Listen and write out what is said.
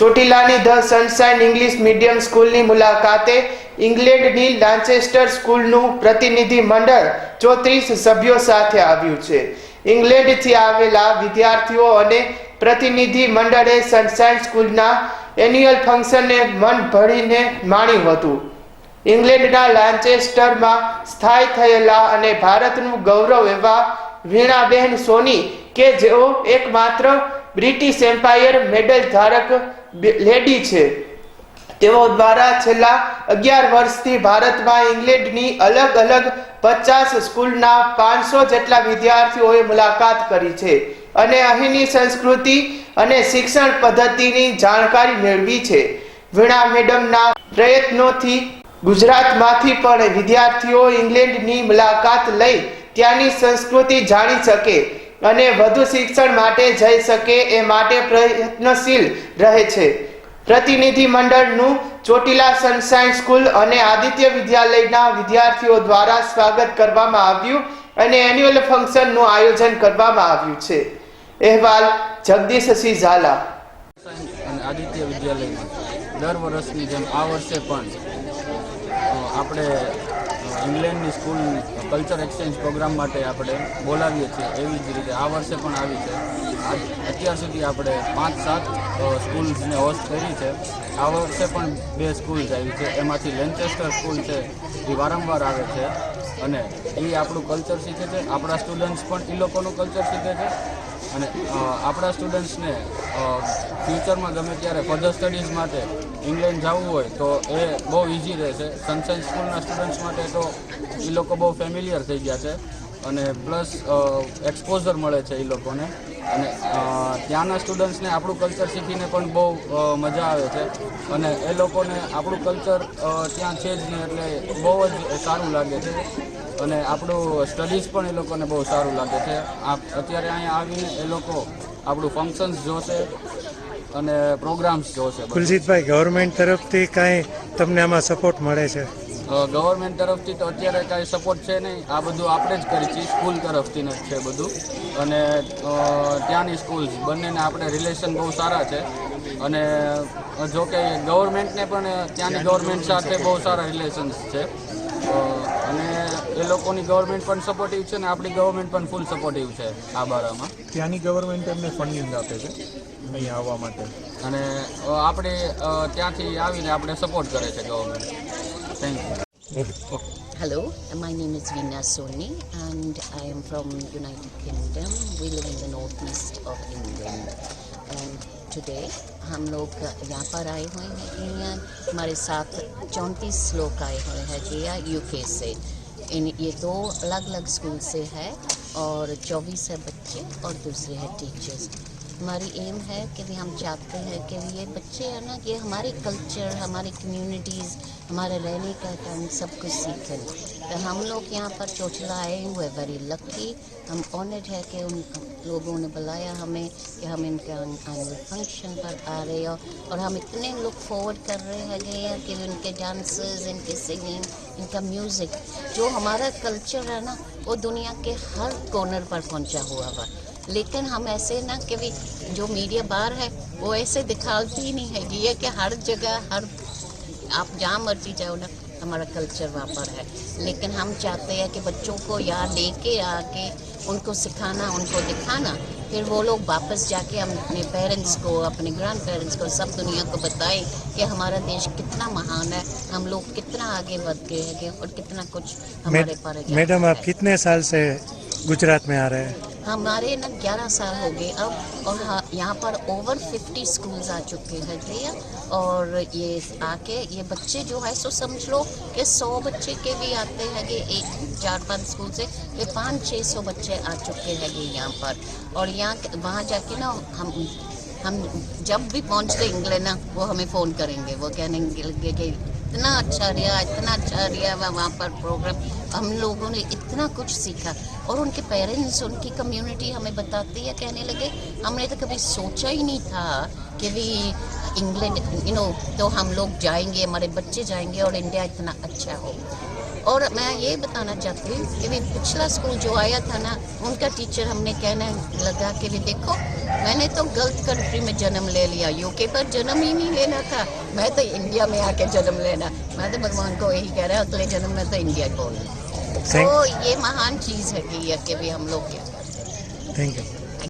ચોટીલાની the sunshine English medium સ્કૂલની મુલાકાતે ઇંગ્લેન્ડની લાન્ચેસ્ટર સ્કૂલનું પ્રતિનિધિ મંડળ ચોત્રીસ સભ્યો સાથે આવ્યું છે. ઇંગ્લેન્ડથી આવેલા વિદ્યાર્થીઓ અને પ્રતિનિધિ મંડળે સનશાઇન સ્કૂલના એન્યુઅલ ફંક્શનને મન ભરીને માણ્યું હતું. ઇંગ્લેન્ડના લાન્ચેસ્ટરમાં સ્થાયી થયેલા અને ભારતનું ગૌરવ એવા વીણાબેન સોની કે જેઓ એકમાત્ર બ્રિટિશ એમ્પાયર મેડલ ધારક લેડી છે. તેઓ દ્વારા છેલ્લા અગિયાર વર્ષથી ભારતમાં ઇંગ્લેન્ડની અલગ અલગ પચાસ સ્કૂલના પાંચસો જેટલા વિદ્યાર્થીઓએ મુલાકાત કરી છે અને અહીંની સંસ્કૃતિ અને શિક્ષણ પદ્ધતિની જાણકારી મેળવી છે. વીણા મેડમના પ્રયત્નોથી ગુજરાતમાંથી પણ વિદ્યાર્થીઓ ઇંગ્લેન્ડની મુલાકાત લઈ ત્યાંની સંસ્કૃતિ જાણી શકે. અને વધુ શિક્ષણ માટે જઈ શકે એ માટે પ્રયત્નશીલ રહે છે. પ્રતિનિધિ મંડળનું ચોટીલા સનશાઇન સ્કૂલ અને આદિત્ય વિદ્યાલયના વિદ્યાર્થીઓ દ્વારા સ્વાગત કરવામાં આવ્યું અને એન્યુઅલ ફંક્શનનું આયોજન કરવામાં આવ્યું છે. અહેવાલ જગદીશ સિંહ ઝાલા. આદિત્ય વિદ્યાલયમાં દર વર્ષની જેમ આ વર્ષે પણ આપણે ઇંગ્લેન્ડની સ્કૂલ કલ્ચર એક્સચેન્જ પ્રોગ્રામ માટે આપણે બોલાવીએ છીએ. એવી જ રીતે આ વર્ષે પણ આવી છે. અત્યાર સુધી આપણે પાંચ, સાત સ્કૂલ્સને હોસ્ટ કરી છે. આ વર્ષે પણ બે સ્કૂલ્સ આવી છે. એમાંથી લેન્ચેસ્ટર સ્કૂલ છે, એ વારંવાર આવે છે અને એ આપણું કલ્ચર શીખે છે. આપણા સ્ટુડન્ટ્સ પણ એ લોકોનું કલ્ચર શીખે છે. અને આપણા સ્ટુડન્ટ્સને ફ્યુચરમાં ગમે ત્યારે ફર્ધર સ્ટડીઝ માટે ઇંગ્લેન્ડ જવું હોય તો એ બહુ ઇઝી રહેશે. સનશાઇન સ્કૂલના સ્ટુડન્ટ્સ માટે તો એ લોકો બહુ ફેમિલિયર થઈ ગયા છે. અને પ્લસ એક્સપોઝર મળે છે એ લોકોને. અને ત્યાંના સ્ટુડન્ટ્સને આપણું કલ્ચર શીખીને પણ બહુ મજા આવે છે. અને એ લોકોને આપણું કલ્ચર ત્યાં છે જ નહીં એટલે બહુ જ સારું લાગે છે. અને આપણું સ્ટડીઝ પણ એ લોકોને બહુ સારું લાગે છે. આ અત્યારે અહીંયા આવીને એ લોકો આપણું ફંક્શન્સ જોશે. અને પ્રોગ્રામ્સ જોશે છે કુલજીતભાઈ ગવર્મેન્ટ તરફથી કાંઈ તમને આમાં સપોર્ટ મળે છે? ગવર્મેન્ટ તરફથી તો અત્યારે કાંઈ સપોર્ટ છે નહીં. આ બધું આપણે જ કરી છીએ સ્કૂલ તરફથી જ છે બધું. અને ત્યાંની સ્કૂલ્સ બંનેને આપણે રિલેશન બહુ સારા છે. અને જો કે ગવર્મેન્ટને પણ ત્યાંની ગવર્મેન્ટ સાથે બહુ સારા રિલેશન્સ છે. અને એ લોકોની ગવર્મેન્ટ પણ સપોર્ટિવ છે ને આપણી ગવર્મેન્ટ પણ ફૂલ સપોર્ટિવ છે આ બારામાં. ત્યાંની ગવર્મેન્ટ એમને ફંડિંગ આપે છે? અહીંયા આવવા માટે અને અ, આપણે અ, ત્યાંથી આવીને આપણે સપોર્ટ કરે છે government thank you Hello, my name is Veena Soni and I am from United Kingdom. We live in the northeast of England. And today हम लोग यहाँ पर आए हुए हैं इंडिया हमारे साथ चौंतीस लोग आए हुए हैं गया यूके से इन ये दो अलग अलग स्कूल से है और चौबीस है बच्चे और दूसरे हैं टीचर्स हमारी एम है कि भी हम चाहते हैं कि ये बच्चे हैं ना, ये हमारे कल्चर हमारी कम्युनिटीज़ हमारे रहने का ढंग सब कुछ सीखें। तो हम लोग यहाँ पर चोचला आए हुए वेरी लकी हम ऑनर्ड है कि उन लोगों ने बुलाया हमें कि हम इनके एनुअल फ़ंक्शन पर आ रहे हो और हम इतने लुक फॉरवर्ड कर रहे हैं कि उनके डांसेस इनके सिंगिंग इनका म्यूज़िक जो हमारा कल्चर है ना, वो दुनिया के हर कॉर्नर पर पहुँचा हुआ हुआ। लेकिन हम ऐसे ना कि भी जो मीडिया बाहर है वो ऐसे दिखाती ही नहीं है ये कि हर जगह हर आप जहाँ मर्ज़ी जाओ ना हमारा कल्चर वहाँ पर है। लेकिन हम चाहते हैं कि बच्चों को यहाँ लेके आके उनको सिखाना उनको दिखाना फिर वो लोग वापस जाके हम अपने पेरेंट्स को अपने ग्रैंड पेरेंट्स को सब दुनिया को बताएँ कि हमारा देश कितना महान है हम लोग कितना आगे बढ़ गए हैं और कितना कुछ हमारे पर मैडम आप कितने साल से गुजरात में आ रहे हैं? हमारे ना 11 साल हो गए अब और हाँ, यहाँ पर ओवर 50 स्कूल्स आ चुके हैं भैया और ये आके ये बच्चे जो है सो समझ लो कि 100 बच्चे के भी आते हैं कि एक चार पाँच स्कूल से ये पाँच छः सौ बच्चे आ चुके हैं ये यहाँ पर। और यहाँ वहाँ जाके ना हम हम जब भी पहुँचते इंग्लैंड ना वो हमें फ़ोन करेंगे वो कहने कि इतना अच्छा रहा, इतना अच्छा रहा वह वहाँ पर प्रोग्राम हम लोगों ने इतना कुछ सीखा और उनके पेरेंट्स उनकी कम्युनिटी हमें बताती है, कहने लगे, हमने तो कभी सोचा ही नहीं था कि भी इंग्लैंड यू नो तो हम लोग जाएँगे, हमारे बच्चे जाएँगे और इंडिया इतना अच्छा हो। और मैं ये बताना चाहती हूँ कि भी पिछला स्कूल जो आया था ना उनका टीचर हमने कहना लगा कि भी देखो मैंने तो गलत कंट्री में जन्म ले लिया यूके पर जन्म ही नहीं लेना था। मैं तो इंडिया में आके जन्म लेना। मैं तो भगवान को यही कह रहा हूँ अगले जन्म में तो इंडिया को। तो ये महान चीज़ है कि भी हम लोग क्या करते हैं थैंक यू